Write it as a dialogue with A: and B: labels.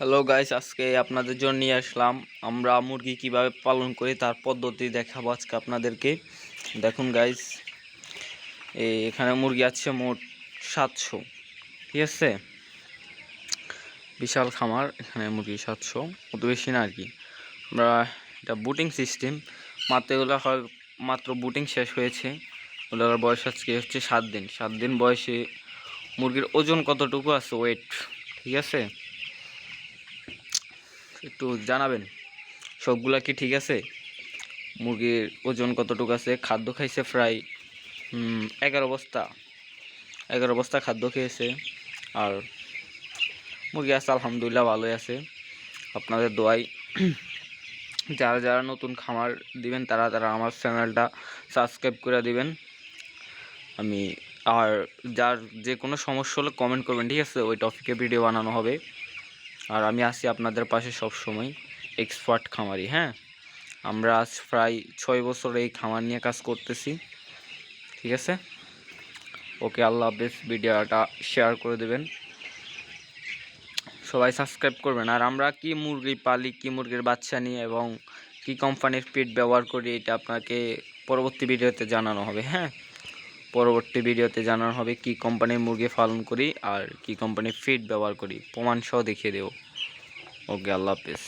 A: Hello guys আজকে আপনাদের জন্য নিয়ে আসলাম। আমরা মুরগি কীভাবে পালন করি, তার পদ্ধতি দেখাবো আজকে আপনাদেরকে। দেখুন গাইস এখানে মুরগি আছে মোট সাতশো, ঠিক আছে? বিশাল খামার, এখানে মুরগি সাতশো, অত বেশি না আর কি। আমরা এটা বুটিং সিস্টেম মাত্র এগুলো হয় মাত্র বুটিং শেষ হয়েছে। ওগুলোর বয়স আজকে হচ্ছে সাত দিন সাত দিন বয়সে মুরগির ওজন কতটুকু আছে ওয়েট ঠিক আছে? একটু জানাবেন, সবগুলা কি ঠিক আছে? মুরগির ওজন কতটুকু আছে? খাদ্য খাইছে প্রায় এগারো বস্তা এগারো বস্তা খাদ্য খেয়েছে। আর মুরগি আছে, আলহামদুলিল্লাহ ভালোই আছে। আপনাদের দোয়াই, যারা যারা নতুন খামার দিবেন, তারা তারা আমার চ্যানেলটা সাবস্ক্রাইব করে দিবেন। আমি আর যার যে কোনো সমস্যা হলে কমেন্ট করবেন, ঠিক আছে? ওই টপিকে ভিডিও বানানো হবে। আর আমি আছি আপনাদের পাশে সব সময় এক্সপার্ট খামারি হ্যাঁ? আমরা আজ প্রায় ছয় বছর এই খামার নিয়ে কাজ করতেছি, ঠিক আছে? ওকে আল্লাহ হাফেজ, ভিডিওটা শেয়ার করে দেবেন। সবাই সাবস্ক্রাইব করবেন। আর আমরা কি মুরগি পালি, কি মুরগির বাচ্চা নিয়ে এবং কি কোম্পানির ফিড ব্যবহার করি, এটা আপনাকে পরবর্তী ভিডিওতে জানানো হবে হ্যাঁ? পরবর্তী ভিডিওতে জানানো হবে কি কোম্পানির মুরগি পালন করি আর কি কোম্পানির ফিড ব্যবহার করি। প্রমাণ সহ দেখিয়ে দেব। ওকে, আল্লাহ হাফেজ।